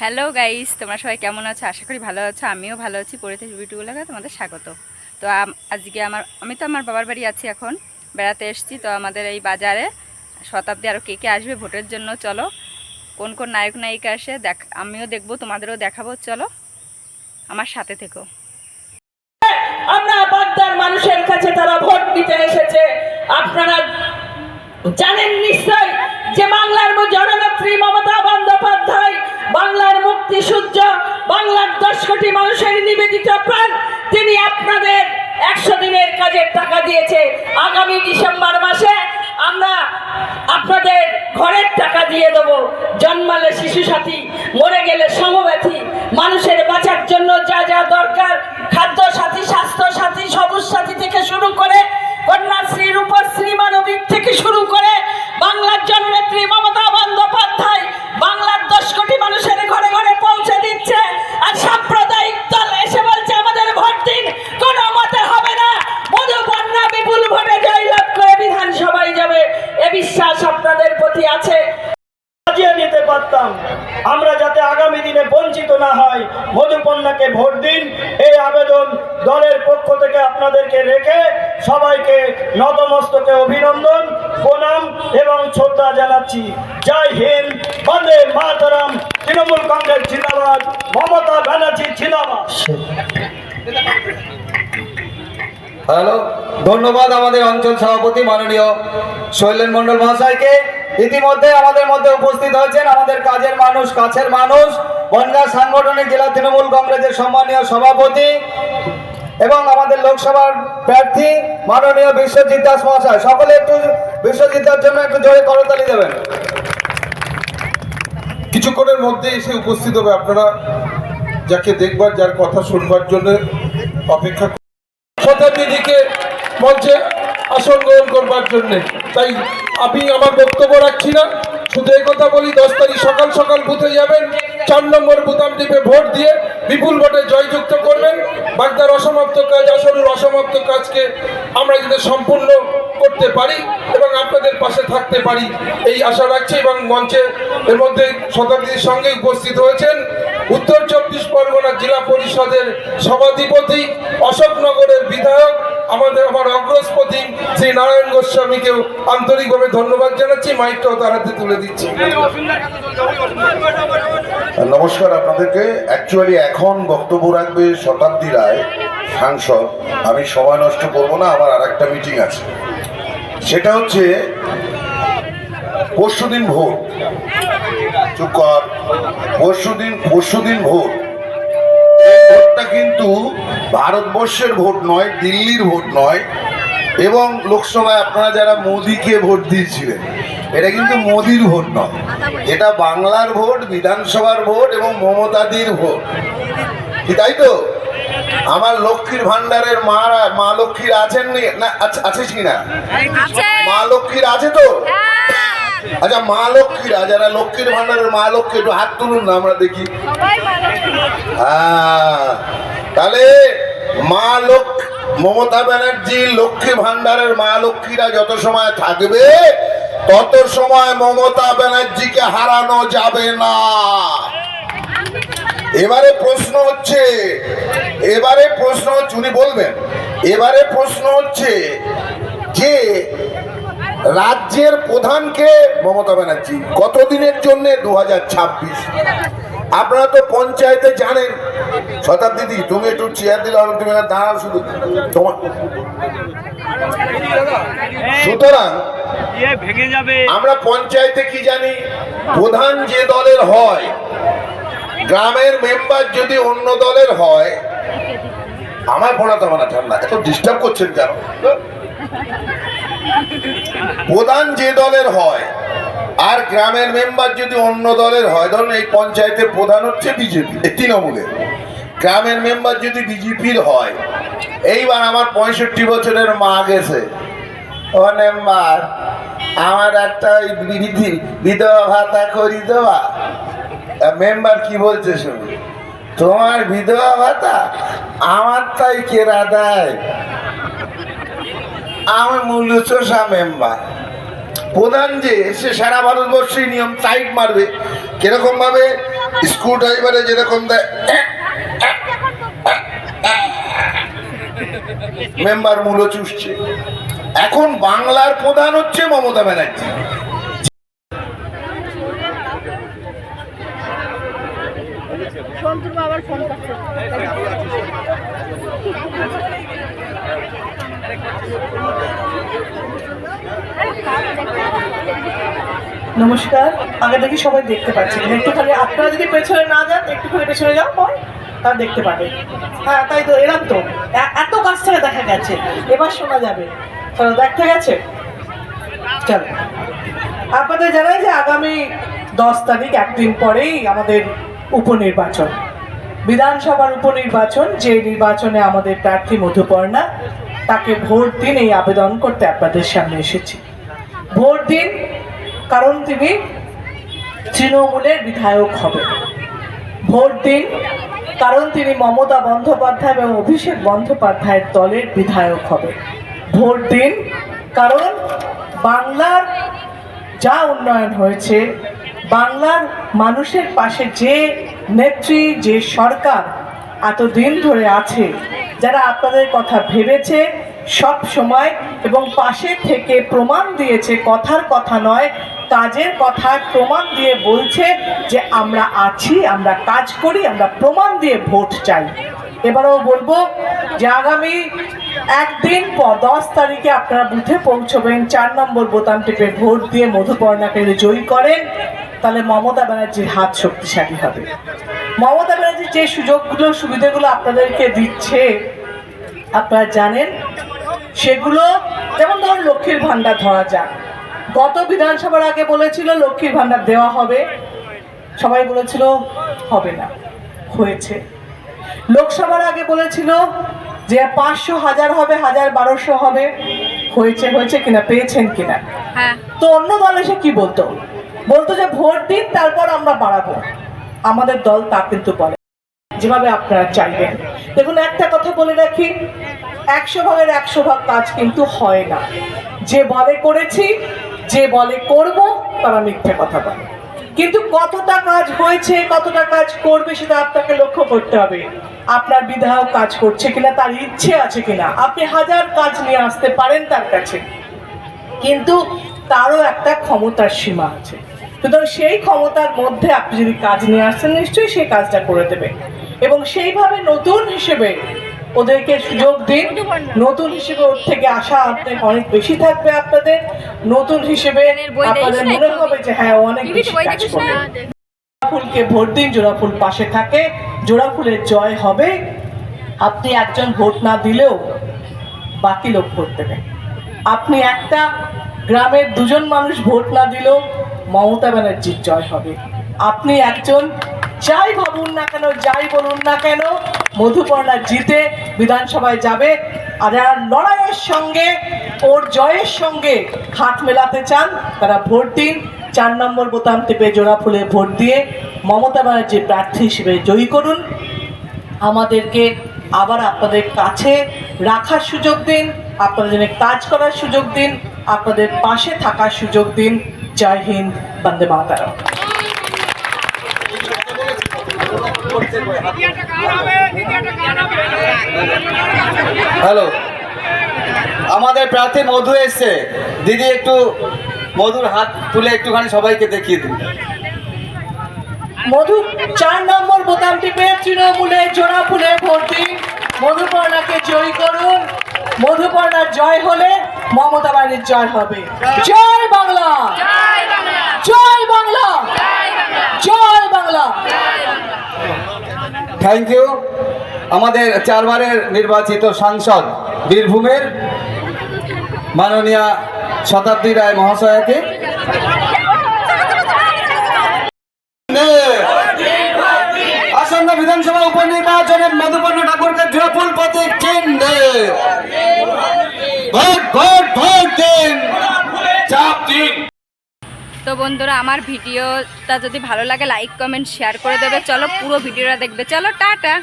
Hello guys তোমরা সবাই কেমন আছো? আশা করি ভালো আছো। আমিও ভালো আছি। পরিতে ভিডিওগুলোকে তোমাদের স্বাগত। তো আজকে আমার আমি তো আমার বাবার বাড়ি আছি এখন। বেড়াতে এসেছি। তো আমাদের এই বাজারে শতাব্দী আরও কে কে আসবে ভোটের জন্য চলো। কোন কোন নায়ক, নায়িকা আসে দেখ আমিও দেখব, তোমাদেরও দেখাবো। চলো, আমার সাথে থেকো। মানুষের কাছে তারা ভোট দিতে এসেছে। আপনারা জানেন নিশ্চয় যে বাংলার জননেত্রী মমতা বন্দ্যোপাধ্যায় বাংলার সূর্য বাংলার দশ কোটি মানুষের নিবেদিত প্রাণ, তিনি আপনাদের একশো দিনের কাজের টাকা দিয়েছে। আগামী ডিসেম্বর মাসে আমরা আপনাদের ঘরের টাকা দিয়ে দেবো। জন্মালে শিশু সাথী, মরে গেলে সমব্যথী, মানুষের বাঁচার জন্য যা যা দরকার, খাদ্য সাথী, স্বাস্থ্য সাথী, সবুজ সাথী থেকে শুরু করে কন্যাশ্রী, রূপশ্রী, মানবিক থেকে শুরু নিতে আমরা যাতে আগামী দিনে বঞ্চিত না হয় মধুপন্নাকে ভোট দিন। এই আবেদন দলের পক্ষ থেকে আপনাদেরকে রেখে সবাইকে নতমস্তকে অভিনন্দন, প্রণাম এবং শ্রদ্ধা জানাচ্ছি। জয় হিন্দ, বন্দে মাতরম, তৃণমূল কংগ্রেস জিন্দাবাদ, মমতা ব্যানার্জি জিন্দাবাদ। হ্যালো, ধন্যবাদ আমাদের অঞ্চল সভাপতি মাননীয় শৈলেন মন্ডল মহাশয়কে। ইতিমধ্যে আমাদের মধ্যে উপস্থিত হয়েছেন আমাদের কাজের মানুষ, কাছের মানুষ, বনগাঁ সাংগঠনিক জেলা তৃণমূল কংগ্রেসের সম্মানীয় সভাপতি এবং আমাদের লোকসভার প্রার্থী মাননীয় বিশ্বজিৎ দাস মহাশয়। সকলে একটু বিশ্বজিৎ দার জন্য একটু জোরে করতালি দেবেন। কিছুক্ষণের মধ্যে এসে উপস্থিত হবে আপনারা, যাকে দেখবার, যার কথা শুনবার জন্য অপেক্ষা মঞ্চে আসন গ্রহণ করবার জন্য। তাই আমি আমার বক্তব্য রাখছি না। শুধু এই কথা বলি, দশ তারিখ সকাল সকাল বুথে যাবেন। চার নম্বর বুতাম টিপে ভোট দিয়ে বিপুল ভোটে জয়যুক্ত করবেন। বাগদার অসমাপ্ত কাজ আসলের অসমাপ্ত কাজকে আমরা যাতে সম্পূর্ণ করতে পারি এবং আপনাদের পাশে থাকতে পারি, এই আশা রাখছি এবং মঞ্চে এর মধ্যে শতাব্দীর সঙ্গে উপস্থিত হয়েছেন উত্তর চব্বিশ পরগনা জেলা পরিষদের সভাধিপতি অশোকনগরের বিধায়ক আমাদের আমার অগ্রস্পতি শ্রী নারায়ণ গোস্বামীকেও আন্তরিকভাবে ধন্যবাদ জানাচ্ছি, মাইকটাও তার হাতে তুলে দিচ্ছি। নমস্কার আপনাদেরকে। অ্যাকচুয়ালি এখন বক্তব্য রাখবে শতাব্দী রায়, সাংসদ। আমি সময় নষ্ট করব না, আমার আর একটা মিটিং আছে। সেটা হচ্ছে, পরশুদিন ভোট চুপ কর। পরশুদিন পরশুদিন ভোট কিন্তু ভারতবর্ষের ভোট নয়, দিল্লির ভোট নয়, এবং লোকসভায় আপনারা যারা মোদিকে ভোট দিয়েছিলেন, এটা কিন্তু মোদির ভোট নয়। এটা বাংলার ভোট, বিধানসভার ভোট এবং মমতাদির ভোট। কি তাই তো? আমার লক্ষ্মীর ভান্ডারের মারা মা লক্ষ্মীর আছেন না? আছিস কি না মা লক্ষ্মীর আছে তো? আচ্ছা মা লক্ষ্মীরা যারা লক্ষ্মীর ভান্ডারের মা লক্ষ্মী একটু হাত তুলুন না আমরা দেখি। হ্যাঁ। তাহলে মা লোক মমতা ব্যানার্জি লক্ষ্মী ভান্ডারের মা লক্ষ্মীরা যত সময় থাকবে তত সময় মমতা ব্যানার্জিকে হারানো যাবে না। এবারে প্রশ্ন হচ্ছে এবারে প্রশ্ন হচ্ছে উনি বলবেন এবারে প্রশ্ন হচ্ছে যে রাজ্যের প্রধানকে মমতা ব্যানার্জি কতদিনের জন্য দু হাজার ছাব্বিশ? আপনারা তো পঞ্চায়েতে জানেন। শতাব্দীদি তুমি একটু চেয়ার দিলে হবে তুমি দাঁড়াও শুধু। তোমার সুতরাং আমরা পঞ্চায়েতে কি জানি? প্রধান যে দলের হয় গ্রামের মেম্বার যদি অন্য দলের হয় আমার পড়াতে হবে না ঠান্ডা এত ডিস্টার্ব করছেন কেন? প্রধান যে দলের হয়, আর গ্রামের মেম্বার যদি অন্য দলের হয়, ধরুন এই পঞ্চায়েতের প্রধান হচ্ছে বিজেপি তৃণমূলের। গ্রামের মেম্বার যদি বিজেপির হয়, এইবার আমার পঁয়ষট্টি বছরের মা গেছে। ও মেম্বার, আমার একটা বিধি- বিধবা ভাতা করি দেওয়া। মেম্বার কি বলছে শুনুন তোমার বিধবা ভাতা? আমার তাই কেরা দেয়? আমি মূল্য চোষা মেম্বার। প্রধান যে, সে সারা ভারতবর্ষে নিয়ম টাইট মারবে। কীরকম ভাবে? স্ক্রু ড্রাইভারে যেরকম দেয় মেম্বার মূল্য চুষছে। এখন বাংলার প্রধান হচ্ছে মমতা ব্যানার্জি। নমস্কার, আগে দেখি সবাই দেখতে পাচ্ছেন একটুখানি আপনারা যদি পেছনে না যান, একটুখানি পেছনে যাও, পর তারা দেখতে পাবে। হ্যাঁ তাই তো এরকম তো। এত কাছ থেকে দেখা গেছে। এবার শোনা যাবে। চলো দেখতে গেছে? চলো। আপনাদের জানাই যে আগামী দশ তারিখ, একদিন পরেই আমাদের উপনির্বাচন। বিধানসভার উপনির্বাচন, যে নির্বাচনে আমাদের প্রার্থী মধুপর্ণা, তাকে ভোট দিন এই আবেদন করতে আপনাদের সামনে এসেছি। ভোট দিন, কারণ তিনি তৃণমূলের বিধায়ক হবে ভোট দিন, কারণ তিনি মমতা বন্দ্যোপাধ্যায় এবং অভিষেক বন্দ্যোপাধ্যায়ের দলের বিধায়ক হবে ভোট দিন, কারণ বাংলার যা উন্নয়ন হয়েছে বাংলার মানুষের পাশে যে নেত্রী, যে সরকার এতদিন ধরে আছে, যারা আপনাদের কথা ভেবেছে, সব সময় এবং পাশে থেকে প্রমাণ দিয়েছে, কথার কথা নয়, কাজের কথা প্রমাণ দিয়ে বলছে যে আমরা আছি, আমরা কাজ করি, আমরা প্রমাণ দিয়ে ভোট চাই। এবারেও বলব যে আগামী একদিন পর, দশ তারিখে আপনারা বুথে পৌঁছবেন, চার নম্বর বোতাম টিপে ভোট দিয়ে মধুপর্ণাকে জয়ী করেন। তাহলে মমতা ব্যানার্জির হাত শক্তিশালী হবে। মমতা ব্যানার্জি যে সুযোগগুলো সুবিধাগুলো আপনাদেরকে দিচ্ছে আপনারা জানেন সেগুলো যেমন ধরুন লক্ষ্মীর ভাণ্ডার ধরা যাক। গত বিধানসভার আগে বলেছিল লক্ষ্মীর ভাণ্ডার দেওয়া হবে। সবাই বলেছিল হবে না হয়েছে। লোকসভার আগে বলেছিল যে পাঁচশো হাজার হবে হাজার বারোশো হবে। হয়েছে হয়েছে কিনা পেয়েছেন কিনা? হ্যাঁ। তো অন্য দল এসে কি বলতো? বলতো যে ভোট দিন, তারপর আমরা বাড়াবো। আমাদের দল তা কিন্তু বলে। যেভাবে আপনারা চাইবেন। দেখুন, একটা কথা বলে রাখি, একশো ভাগের একশো ভাগ কাজ কিন্তু হয় না। যে বলে করেছি, যে বলে করব, তারা মিথ্যে কথা বলে। কিন্তু কতটা কাজ হয়েছে, কতটা কাজ করবে, সেটা আপনাকে লক্ষ্য করতে হবে। আপনার বিধায়ক কাজ করছে কিনা, তার ইচ্ছে আছে কিনা, আপনি হাজার কাজ নিয়ে আসতে পারেন তার কাছে। কিন্তু তারও একটা ক্ষমতার সীমা আছে। সুতরাং সেই ক্ষমতার মধ্যে আপনি যদি কাজ নিয়ে আসছেন নিশ্চয়ই সেই কাজটা করে দেবে। এবং সেইভাবে নতুন হিসেবে ওদেরকে সুযোগ দিন। নতুন হিসেবে ওর থেকে আশা আপনার অনেক বেশি থাকবে আপনাদের। নতুন হিসেবে আপনাদের মনে হবে যে হ্যাঁ অনেক বেশি কাজ করবে ফুলকে ভোট দিন জোড়া ফুল পাশে থাকে। জোড়া ফুলের জয় হবে। আপনি একজন ভোট না দিলেও বাকি লোক ভোট দেবে। আপনি একটা গ্রামের দুজন মানুষ ভোট না দিলেও মমতা ব্যানার্জির জয় হবে। আপনি একজন, যাই ভাবুন না কেন, যাই বলুন না কেন, মধুপর্ণা জিতে বিধানসভায় যাবে। আর যারা লড়াইয়ের সঙ্গে, ওর জয়ের সঙ্গে হাত মেলাতে চান, তারা ভোট দিন। চার নম্বর বোতাম টিপে জোড়া ফুলে ভোট দিয়ে মমতা ব্যানার্জির প্রার্থী হিসেবে জয়ী করুন। আমাদেরকে আবার আপনাদের কাছে রাখার সুযোগ দিন, আপনাদের জন্য কাজ করার সুযোগ দিন, আপনাদের পাশে থাকার সুযোগ দিন। জয় হিন্দ বন্দে মাতারম। হ্যালো। আমাদের প্রার্থী মধু এসছে। দিদি একটু মধুর হাত তুলে একটুখানি সবাইকে দেখিয়ে দিন। মধু চার নম্বর বোতাম টিপে তৃণমূলে জোড়া ফুলে ভোট দিন মধুপর্ণাকে জয় করুন। মধুপর্ণার জয় হলে মমতা বাড়ির জয় হবে। জয় বাংলা। জয় বাংলা। জয় বাংলা। থ্যাংক ইউ আমাদের চারবারের নির্বাচিত সাংসদ বীরভূমের মাননীয়া শতাব্দী রায় মহাশয়াকে। আসন্ন বিধানসভা উপনির্বাচনে মধুপর্ণ ঠাকুরকে জোড়াফুল পথে কেন্দ্রে ভোট ভোট তো বন্ধুরা, আমার ভিডিওটা যদি ভালো লাগে লাইক কমেন্ট শেয়ার করে দেবে। চলো পুরো ভিডিওটা দেখবে। চলো, টাটা!